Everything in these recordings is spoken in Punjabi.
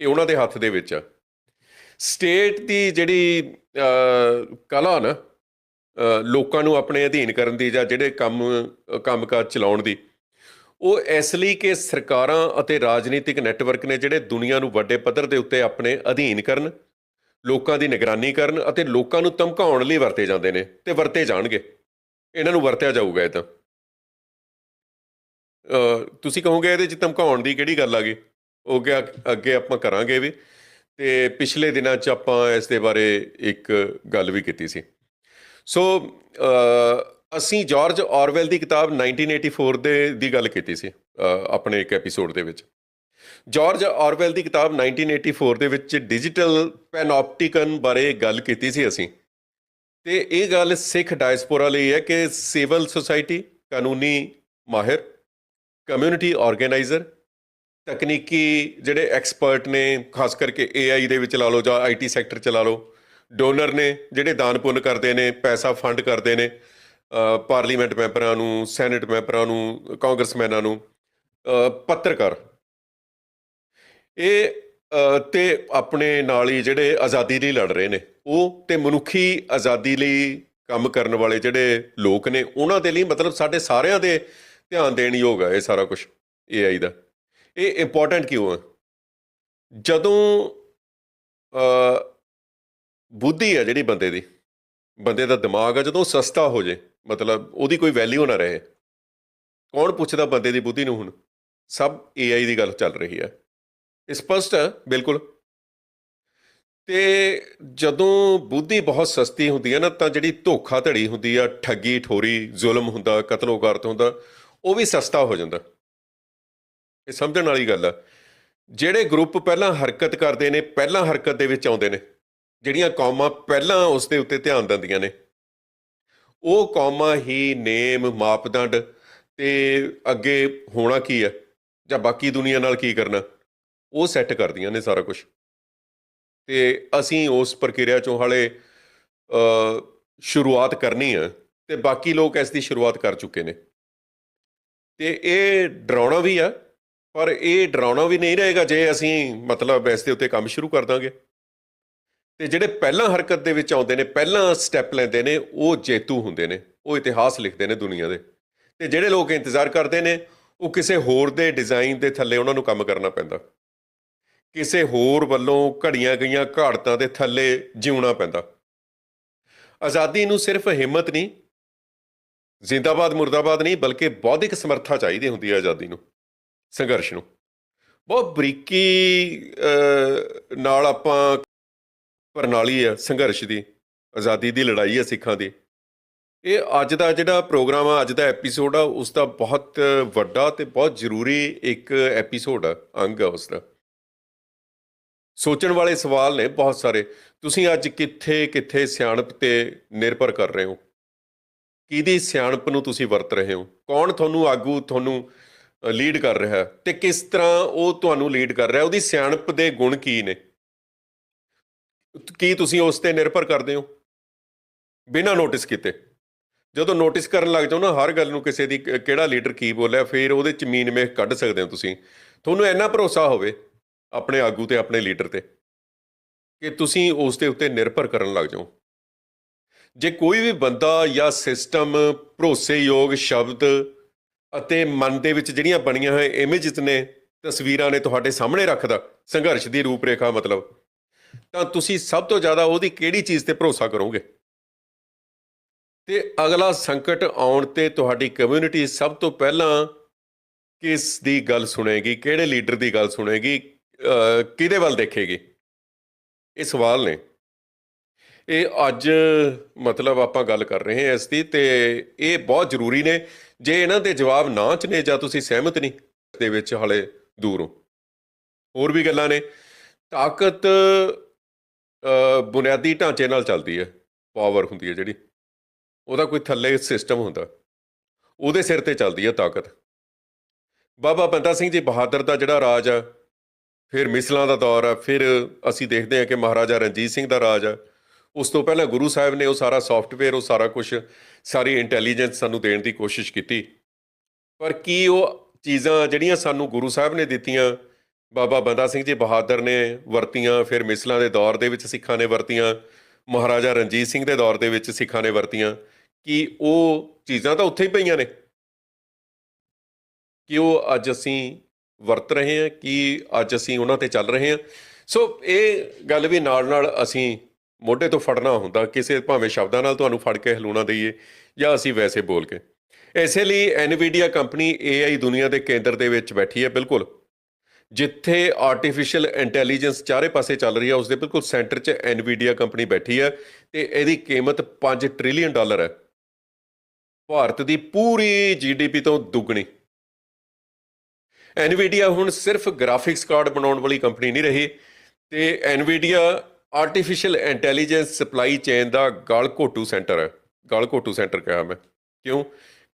ਇਹ ਉਹਨਾਂ ਦੇ ਹੱਥ ਦੇ ਵਿੱਚ ਆ। ਸਟੇਟ ਦੀ ਜਿਹੜੀ ਕਲਾ ਨਾ ਲੋਕਾਂ ਨੂੰ ਆਪਣੇ ਅਧੀਨ ਕਰਨ ਦੀ ਜਾਂ ਜਿਹੜੇ ਕੰਮ ਅਹ, ਕੰਮਕਾਜ ਚਲਾਉਣ ਦੀ ਉਹ ਇਸ ਲਈ ਕਿ ਸਰਕਾਰਾਂ ਅਤੇ ਰਾਜਨੀਤਿਕ ਨੈਟਵਰਕ ਨੇ ਜਿਹੜੇ ਦੁਨੀਆ ਨੂੰ ਵੱਡੇ ਪੱਧਰ ਦੇ ਉੱਤੇ ਆਪਣੇ ਅਧੀਨ ਕਰਨ ਲੋਕਾਂ ਦੀ ਨਿਗਰਾਨੀ ਕਰਨ ਅਤੇ ਲੋਕਾਂ ਨੂੰ ਧਮਕਾਉਣ ਲਈ ਵਰਤੇ ਜਾਂਦੇ ਨੇ ਤੇ ਵਰਤੇ ਜਾਣਗੇ। ਇਹਨਾਂ ਨੂੰ ਵਰਤਿਆ ਜਾਊਗਾ ਇਹ ਤਾਂ। ਤੁਸੀਂ ਕਹੋਗੇ ਇਹਦੇ 'ਚ ਧਮਕਾਉਣ ਦੀ ਕਿਹੜੀ ਗੱਲ ਆ ਗਈ? ਉਹ ਗਿਆ ਅੱਗੇ ਆਪਾਂ ਕਰਾਂਗੇ ਵੀ। ਤੇ ਪਿਛਲੇ ਦਿਨਾਂ 'ਚ ਆਪਾਂ ਇਸ ਦੇ ਬਾਰੇ ਇੱਕ ਗੱਲ ਵੀ ਕੀਤੀ ਸੀ। ਸੋ ਅਸੀਂ ਜਾਰਜ ਔਰਵੈਲ ਦੀ ਕਿਤਾਬ 1984 ਦੇ ਦੀ ਗੱਲ ਕੀਤੀ ਸੀ ਆਪਣੇ ਇੱਕ ਐਪੀਸੋਡ ਦੇ ਵਿੱਚ। ਜਾਰਜ ਔਰਵੈਲ ਦੀ ਕਿਤਾਬ 1984 ਦੇ ਵਿੱਚ ਡਿਜੀਟਲ ਪੈਨੋਪਟਿਕਨ ਬਾਰੇ ਗੱਲ ਕੀਤੀ ਸੀ ਅਸੀਂ। ਤੇ ਇਹ ਗੱਲ ਸਿੱਖ ਡਾਇਸਪੋਰਾ ਲਈ ਹੈ ਕਿ ਸਿਵਲ ਸੁਸਾਇਟੀ ਕਾਨੂੰਨੀ ਮਾਹਿਰ ਕਮਿਊਨਿਟੀ ਆਰਗੇਨਾਈਜ਼ਰ ਤਕਨੀਕੀ ਜਿਹੜੇ ਐਕਸਪਰਟ ਨੇ ਖਾਸ ਕਰਕੇ AI ਦੇ ਵਿੱਚ ਲਾ ਲਓ ਜਾਂ IT ਸੈਕਟਰ ਚ ਲਾ ਲਓ ਡੋਨਰ ਨੇ ਜਿਹੜੇ ਦਾਨ ਪੁੰਨ ਕਰਦੇ ਨੇ ਪੈਸਾ ਫੰਡ ਕਰਦੇ ਨੇ ਪਾਰਲੀਮੈਂਟ ਮੈਂਬਰਾਂ ਨੂੰ ਸੈਨੇਟ ਮੈਂਬਰਾਂ ਨੂੰ ਕਾਂਗਰਸਮੈਨਾਂ ਨੂੰ ਪੱਤਰਕਾਰ। ਇਹ ਅ, ਤੇ ਆਪਣੇ ਨਾਲ ਹੀ ਜਿਹੜੇ ਆਜ਼ਾਦੀ ਲਈ ਲੜ ਰਹੇ ਨੇ ਉਹ ਤੇ ਮਨੁੱਖੀ ਆਜ਼ਾਦੀ ਲਈ ਕੰਮ ਕਰਨ ਵਾਲੇ ਜਿਹੜੇ ਲੋਕ ਨੇ ਉਹਨਾਂ ਦੇ ਲਈ ਮਤਲਬ ਸਾਡੇ ਸਾਰਿਆਂ ਦੇ ਧਿਆਨ ਦੇਣ ਯੋਗ ਹੈ ਇਹ ਸਾਰਾ ਕੁਝ AI ਦਾ। ਇਹ ਇੰਪੋਰਟੈਂਟ ਕਿਉਂ ਹੈ ਜਦੋਂ ਬੁੱਧੀ ਹੈ ਜਿਹੜੀ ਬੰਦੇ ਦੀ, ਬੰਦੇ ਦਾ ਦਿਮਾਗ ਆ, ਜਦੋਂ ਸਸਤਾ ਹੋ ਜੇ, ਮਤਲਬ ਉਹਦੀ ਕੋਈ ਵੈਲਿਊ ਨਾ ਰਹੇ, ਕੌਣ ਪੁੱਛਦਾ ਬੰਦੇ ਦੀ ਬੁੱਧੀ ਨੂੰ ਹੁਣ? ਸਭ AI ਦੀ ਗੱਲ ਚੱਲ ਰਹੀ ਹੈ ਇਹ ਸਪਸ਼ਟ ਹੈ ਬਿਲਕੁਲ। ਤੇ ਜਦੋਂ ਬੁੱਧੀ ਬਹੁਤ ਸਸਤੀ ਹੁੰਦੀ ਹੈ ਨਾ, ਤਾਂ ਜਿਹੜੀ ਧੋਖਾ ਧੜੀ ਹੁੰਦੀ ਆ ਠੱਗੀ ਠੋਰੀ ਜ਼ੁਲਮ ਹੁੰਦਾ ਕਤਲੋਗਾਰਤ ਹੁੰਦਾ, ਉਹ ਵੀ ਸਸਤਾ ਹੋ ਜਾਂਦਾ। ਇਹ ਸਮਝਣ ਵਾਲੀ ਗੱਲ ਆ। ਜਿਹੜੇ ਗਰੁੱਪ ਪਹਿਲਾਂ ਹਰਕਤ ਕਰਦੇ ਨੇ, ਪਹਿਲਾਂ ਹਰਕਤ ਦੇ ਵਿੱਚ ਆਉਂਦੇ ਨੇ, ਜਿਹੜੀਆਂ ਕੌਮਾਂ ਪਹਿਲਾਂ ਉਸ ਦੇ ਉੱਤੇ ਧਿਆਨ ਦਿੰਦੀਆਂ ਨੇ, ਉਹ ਕੌਮਾਂ ਹੀ ਨੇਮ, ਮਾਪਦੰਡ ਤੇ ਅੱਗੇ ਹੋਣਾ ਕੀ ਹੈ ਜਾਂ ਬਾਕੀ ਦੁਨੀਆ ਨਾਲ ਕੀ ਕਰਨਾ, ਉਹ ਸੈੱਟ ਕਰਦੀਆਂ ਨੇ ਸਾਰਾ ਕੁਝ ਤੇ ਅਸੀਂ ਉਸ ਪ੍ਰਕਿਰਿਆ ਚੋਂ ਹਾਲੇ ਸ਼ੁਰੂਆਤ ਕਰਨੀ ਹੈ ਤੇ ਬਾਕੀ ਲੋਕ ਇਸ ਦੀ ਸ਼ੁਰੂਆਤ ਕਰ ਚੁੱਕੇ ਨੇ। ਤੇ ਇਹ ਡਰਾਉਣਾ ਵੀ ਆ ਪਰ ਇਹ ਡਰਾਉਣਾ ਵੀ ਨਹੀਂ ਰਹੇਗਾ ਜੇ ਅਸੀਂ ਮਤਲਬ ਇਸ ਦੇ ਉੱਤੇ ਕੰਮ ਸ਼ੁਰੂ ਕਰ ਦਾਂਗੇ। ਤੇ ਜਿਹੜੇ ਪਹਿਲਾਂ ਹਰਕਤ ਦੇ ਵਿੱਚ ਆਉਂਦੇ ਨੇ, ਪਹਿਲਾਂ ਸਟੈਪ ਲੈਂਦੇ ਨੇ, ਉਹ ਜੇਤੂ ਹੁੰਦੇ ਨੇ, ਉਹ ਇਤਿਹਾਸ ਲਿਖਦੇ ਨੇ ਦੁਨੀਆ ਦੇ। ਤੇ ਜਿਹੜੇ ਲੋਕ ਇੰਤਜ਼ਾਰ ਕਰਦੇ ਨੇ, ਉਹ ਕਿਸੇ ਹੋਰ ਦੇ ਡਿਜ਼ਾਈਨ ਦੇ ਥੱਲੇ ਉਹਨਾਂ ਨੂੰ ਕੰਮ ਕਰਨਾ ਪੈਂਦਾ। ਕਿਸੇ ਹੋਰ ਵੱਲੋਂ ਘੜੀਆਂ ਗਈਆਂ ਘਾੜਤਾਂ ਦੇ ਥੱਲੇ ਜਿਉਣਾ ਪੈਂਦਾ। ਆਜ਼ਾਦੀ ਨੂੰ ਸਿਰਫ ਹਿੰਮਤ ਨਹੀਂ, ਜ਼ਿੰਦਾਬਾਦ ਮੁਰਦਾਬਾਦ ਨਹੀਂ, ਬਲਕਿ ਬੌਧਿਕ ਸਮਰੱਥਾ ਚਾਹੀਦੀ ਹੁੰਦੀ ਹੈ ਆਜ਼ਾਦੀ ਨੂੰ। ਸੰਘਰਸ਼ ਨੂੰ। ਬਹੁਤ ਬਰੀਕੀ ਨਾਲ ਆਪਾਂ ਪ੍ਰਣਾਲੀ ਹੈ ਸੰਘਰਸ਼ ਦੀ, ਆਜ਼ਾਦੀ ਦੀ, ਲੜਾਈ ਹੈ ਸਿੱਖਾਂ ਦੀ। ਇਹ ਅੱਜ ਦਾ ਜਿਹੜਾ ਪ੍ਰੋਗਰਾਮ ਆ, ਅੱਜ ਦਾ ਐਪੀਸੋਡ ਆ, ਉਸ ਦਾ ਬਹੁਤ ਵੱਡਾ ਤੇ ਬਹੁਤ ਜ਼ਰੂਰੀ ਇੱਕ ਐਪੀਸੋਡ ਆ, ਅੰਗ ਆ ਉਸ ਦਾ। ਸੋਚਣ ਵਾਲੇ ਸਵਾਲ ਨੇ ਬਹੁਤ ਸਾਰੇ। ਤੁਸੀਂ ਅੱਜ ਕਿੱਥੇ ਕਿੱਥੇ ਸਿਆਣਪ ਤੇ ਨਿਰਭਰ ਕਰ ਰਹੇ ਹੋ? ਕਿਹਦੀ ਸਿਆਣਪ ਨੂੰ ਤੁਸੀਂ ਵਰਤ ਰਹੇ ਹੋ? ਕੌਣ ਤੁਹਾਨੂੰ ਆਗੂ, ਤੁਹਾਨੂੰ ਲੀਡ ਕਰ ਰਿਹਾ। ਹੈ ਤੇ ਕਿਸ ਤਰ੍ਹਾਂ ਉਹ ਤੁਹਾਨੂੰ ਲੀਡ ਕਰ ਰਿਹਾ? ਉਹਦੀ ਸਿਆਣਪ ਦੇ ਗੁਣ ਕੀ ਨੇ? ਕੀ ਤੁਸੀਂ ਉਸ ਤੇ ਨਿਰਭਰ ਕਰਦੇ ਹੋ? ਬਿਨਾਂ ਨੋਟਿਸ ਕੀਤੇ। ਜਦੋਂ ਨੋਟਿਸ ਕਰਨ ਲੱਗ ਜਾਓ ਨਾ, ਹਰ ਗੱਲ ਨੂੰ ਕਿਸੇ ਦੀ ਕਿਹੜਾ ਲੀਡਰ ਕੀ ਬੋਲਿਆ, ਫਿਰ ਉਹਦੇ ਚ ਮੀਨ ਮੇਖ ਕੱਢ ਸਕਦੇ ਹੋ ਤੁਸੀਂ। ਤੁਹਾਨੂੰ ਇੰਨਾ ਭਰੋਸਾ ਹੋਵੇ ਆਪਣੇ ਆਗੂ ਤੇ, ਆਪਣੇ ਲੀਡਰ ਤੇ, ਕਿ ਤੁਸੀਂ ਉਸ ਦੇ ਉੱਤੇ ਨਿਰਭਰ ਕਰਨ ਲੱਗ ਜਾਓ। ਜੇ ਕੋਈ ਵੀ ਬੰਦਾ ਜਾਂ ਸਿਸਟਮ ਭਰੋਸੇਯੋਗ ਸ਼ਬਦ ਅਤੇ ਮਨ ਦੇ ਵਿੱਚ ਜਿਹੜੀਆਂ ਬਣੀਆਂ ਹੋਏ ਇਮੇਜਸ ਨੇ, ਤਸਵੀਰਾਂ ਨੇ ਤੁਹਾਡੇ ਸਾਹਮਣੇ ਰੱਖਦਾ, ਸੰਘਰਸ਼ ਦੀ ਰੂਪਰੇਖਾ ਮਤਲਬ। ਤਾਂ ਤੁਸੀਂ ਸਭ ਤੋਂ ਜ਼ਿਆਦਾ ਉਹਦੀ ਕਿਹੜੀ ਚੀਜ਼ ਤੇ ਭਰੋਸਾ ਕਰੋਗੇ? ਤੇ ਅਗਲਾ ਸੰਕਟ ਆਉਣ ਤੇ ਤੁਹਾਡੀ ਕਮਿਊਨਿਟੀ ਸਭ ਤੋਂ ਪਹਿਲਾਂ ਕਿਸ ਦੀ ਗੱਲ ਸੁਣੇਗੀ? ਕਿਹੜੇ ਲੀਡਰ ਦੀ ਗੱਲ ਸੁਣੇਗੀ? ਕਿਹਦੇ ਵੱਲ ਦੇਖੇਗੀ? ਇਹ ਸਵਾਲ ਨੇ। ਇਹ ਅੱਜ ਮਤਲਬ ਆਪਾਂ ਗੱਲ ਕਰ ਰਹੇ ਹਾਂ ਇਸ ਦੀ ਤੇ ਇਹ ਬਹੁਤ ਜ਼ਰੂਰੀ ਨੇ। ਜੇ ਇਹਨਾਂ ਦੇ ਜਵਾਬ ਨਾ ਚ ਨੇ ਜਾਂ ਤੁਸੀਂ ਸਹਿਮਤ ਨਹੀਂ ਦੇ ਵਿੱਚ ਹਲੇ ਦੂਰ ਹੋ। ਹੋਰ ਵੀ ਗੱਲਾਂ ਨੇ। ਤਾਕਤ ਬੁਨਿਆਦੀ ਢਾਂਚੇ ਨਾਲ ਚੱਲਦੀ ਹੈ। ਪਾਵਰ ਹੁੰਦੀ ਹੈ ਜਿਹੜੀ। ਉਹਦਾ ਕੋਈ ਥੱਲੇ ਸਿਸਟਮ ਹੁੰਦਾ। ਉਹਦੇ ਸਿਰ ਤੇ ਚੱਲਦੀ ਹੈ ਤਾਕਤ। ਬਾਬਾ ਬੰਦਾ ਸਿੰਘ ਜੀ ਬਹਾਦਰ ਦਾ ਜਿਹੜਾ ਰਾਜ ਆ, ਫਿਰ ਮਿਸਲਾਂ ਦਾ ਦੌਰ ਆ, ਫਿਰ ਅਸੀਂ ਦੇਖਦੇ ਹਾਂ ਕਿ ਮਹਾਰਾਜਾ ਰਣਜੀਤ ਸਿੰਘ ਦਾ ਰਾਜ ਆ। ਉਸ ਤੋਂ ਪਹਿਲਾਂ ਗੁਰੂ ਸਾਹਿਬ ਨੇ ਉਹ ਸਾਰਾ ਸੌਫਟਵੇਅਰ ਉਹ ਸਾਰਾ ਕੁਝ ਸਾਰੀ ਇੰਟੈਲੀਜੈਂਸ ਸਾਨੂੰ ਦੇਣ ਦੀ ਕੋਸ਼ਿਸ਼ ਕੀਤੀ। ਪਰ ਕੀ ਉਹ ਚੀਜ਼ਾਂ ਜਿਹੜੀਆਂ ਸਾਨੂੰ ਗੁਰੂ ਸਾਹਿਬ ਨੇ ਦਿੱਤੀਆਂ, ਬਾਬਾ ਬੰਦਾ ਸਿੰਘ ਜੀ ਬਹਾਦਰ ਨੇ ਵਰਤੀਆਂ, ਫਿਰ ਮਿਸਲਾਂ ਦੇ ਦੌਰ ਦੇ ਵਿੱਚ ਸਿੱਖਾਂ ਨੇ ਵਰਤੀਆਂ, ਮਹਾਰਾਜਾ ਰਣਜੀਤ ਸਿੰਘ ਦੇ ਦੌਰ ਦੇ ਵਿੱਚ ਸਿੱਖਾਂ ਨੇ ਵਰਤੀਆਂ, ਕਿ ਉਹ ਚੀਜ਼ਾਂ ਤਾਂ ਉੱਥੇ ਹੀ ਪਈਆਂ ਨੇ? ਕਿ ਉਹ ਅੱਜ ਅਸੀਂ ਵਰਤ ਰਹੇ ਹਾਂ? ਕਿ ਅੱਜ ਅਸੀਂ ਉਹਨਾਂ ਤੇ ਚੱਲ ਰਹੇ ਹਾਂ? ਸੋ ਇਹ ਗੱਲ ਵੀ ਨਾਲ ਨਾਲ ਅਸੀਂ ਮੋਢੇ ਤੋਂ ਫੜਨਾ ਹੁੰਦਾ, ਕਿਸੇ ਭਾਵੇਂ ਸ਼ਬਦਾਂ ਨਾਲ ਤੁਹਾਨੂੰ ਫੜ ਕੇ ਹਲੂਣਾ ਦਈਏ ਜਾਂ ਅਸੀਂ ਵੈਸੇ ਬੋਲ ਕੇ। ਇਸੇ ਲਈ ਐਨਵੀਡੀਆ ਕੰਪਨੀ AI ਦੁਨੀਆ ਦੇ ਕੇਂਦਰ ਦੇ ਵਿੱਚ ਬੈਠੀ ਹੈ, ਬਿਲਕੁਲ। ਜਿੱਥੇ ਆਰਟੀਫੀਸ਼ੀਅਲ ਇੰਟੈਲੀਜੈਂਸ ਚਾਰੇ ਪਾਸੇ ਚੱਲ ਰਹੀ ਹੈ ਉਸ ਦੇ ਬਿਲਕੁਲ ਸੈਂਟਰ 'ਚ ਐਨਵੀਡੀਆ ਕੰਪਨੀ ਬੈਠੀ ਹੈ ਤੇ ਇਹਦੀ ਕੀਮਤ 5 ਟ੍ਰਿਲੀਅਨ ਡਾਲਰ ਹੈ। ਭਾਰਤ ਦੀ ਪੂਰੀ ਜੀਡੀਪੀ ਤੋਂ ਦੁੱਗਣੀ। ਐਨਵੀਡੀਆ ਹੁਣ ਸਿਰਫ ਗ੍ਰਾਫਿਕਸ ਕਾਰਡ ਬਣਾਉਣ ਵਾਲੀ ਕੰਪਨੀ ਨਹੀਂ ਰਹੀ ਤੇ Nvidia artificial intelligence supply chain ਦਾ ਗਲ ਘੋਟੂ ਸੈਂਟਰ ਹੈ। ਗਲ ਘੋਟੂ ਸੈਂਟਰ ਕਿਹਾ ਮੈਂ। ਕਿਉਂ?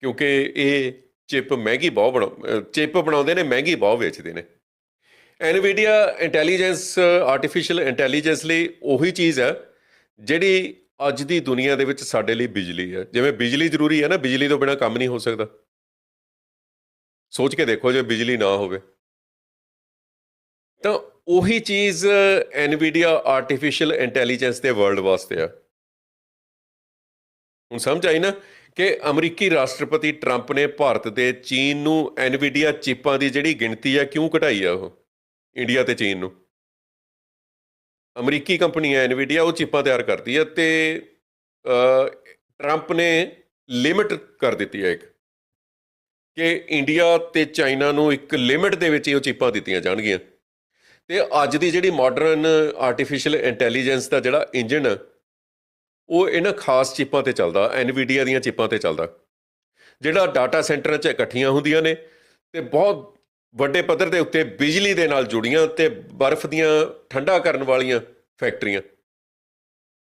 ਕਿਉਂਕਿ ਇਹ ਚਿਪ ਮਹਿੰਗੀ ਬਹੁਤ ਬਣਾ, ਚਿਪ ਬਣਾਉਂਦੇ ਨੇ, ਮਹਿੰਗੀ ਬਹੁਤ ਵੇਚਦੇ ਨੇ। ਐਨਵੀਡੀਆ ਇੰਟੈਲੀਜੈਂਸ ਆਰਟੀਫੀਸ਼ੀਅਲ ਇੰਟੈਲੀਜੈਂਸ ਲਈ ਉਹੀ ਚੀਜ਼ ਹੈ, ਜਿਹੜੀ ਅੱਜ ਦੀ ਦੁਨੀਆ ਦੇ ਵਿੱਚ ਸਾਡੇ ਲਈ ਬਿਜਲੀ ਹੈ। ਜਿਵੇਂ ਬਿਜਲੀ ਜ਼ਰੂਰੀ ਹੈ ਨਾ, ਬਿਜਲੀ ਤੋਂ ਬਿਨਾ ਕੰਮ ਨਹੀਂ ਹੋ ਸਕਦਾ। ਸੋਚ ਕੇ ਦੇਖੋ ਜੇ ਬਿਜਲੀ ਨਾ ਹੋਵੇ। ਤਾਂ ਉਹੀ ਚੀਜ਼ ਐਨਵੀਡੀਆ ਆਰਟੀਫੀਸ਼ੀਅਲ ਇੰਟੈਲੀਜੈਂਸ ਦੇ ਵਰਲਡ ਵਾਸਤੇ ਆ। ਹੁਣ ਸਮਝ ਆਈ ਨਾ ਕਿ ਅਮਰੀਕੀ ਰਾਸ਼ਟਰਪਤੀ ਟਰੰਪ ਨੇ ਭਾਰਤ ਦੇ ਚੀਨ ਨੂੰ ਐਨਵੀਡੀਆ ਚਿੱਪਾਂ ਦੀ ਜਿਹੜੀ ਗਿਣਤੀ ਆ ਕਿਉਂ ਘਟਾਈ ਆ ਉਹ? ਇੰਡੀਆ ਤੇ ਚੀਨ ਨੂੰ। ਅਮਰੀਕੀ ਕੰਪਨੀ ਹੈ ਐਨਵੀਡੀਆ ਉਹ ਚਿੱਪਾਂ ਤਿਆਰ ਕਰਦੀ ਹੈ ਤੇ ਟਰੰਪ ਨੇ ਲਿਮਿਟ ਕਰ ਦਿੱਤੀ ਹੈ ਇੱਕ। ਕਿ ਇੰਡੀਆ ਤੇ ਚਾਈਨਾ ਨੂੰ ਇੱਕ ਲਿਮਿਟ ਦੇ ਵਿੱਚ ਹੀ ਉਹ ਚਿੱਪਾਂ ਦਿੱਤੀਆਂ ਜਾਣਗੀਆਂ। ਤੇ ਅੱਜ ਦੀ ਜਿਹੜੀ ਮਾਡਰਨ ਆਰਟੀਫੀਸ਼ੀਅਲ ਇੰਟੈਲੀਜੈਂਸ ਦਾ ਜਿਹੜਾ ਇੰਜਨ ਉਹ ਇਹਨਾਂ ਖਾਸ ਚਿੱਪਾਂ ਤੇ ਚੱਲਦਾ ਐਨਵੀਡੀਆ ਦੀਆਂ ਚਿੱਪਾਂ ਤੇ ਚੱਲਦਾ। ਜਿਹੜਾ ਡਾਟਾ ਸੈਂਟਰਾਂ 'ਚ ਇਕੱਠੀਆਂ ਹੁੰਦੀਆਂ ਨੇ ਤੇ ਬਹੁਤ ਵੱਡੇ ਪੱਧਰ ਦੇ ਉੱਤੇ ਬਿਜਲੀ ਦੇ ਨਾਲ ਜੁੜੀਆਂ ਤੇ ਬਰਫ਼ ਦੀਆਂ ਠੰਡਾ ਕਰਨ ਵਾਲੀਆਂ ਫੈਕਟਰੀਆਂ।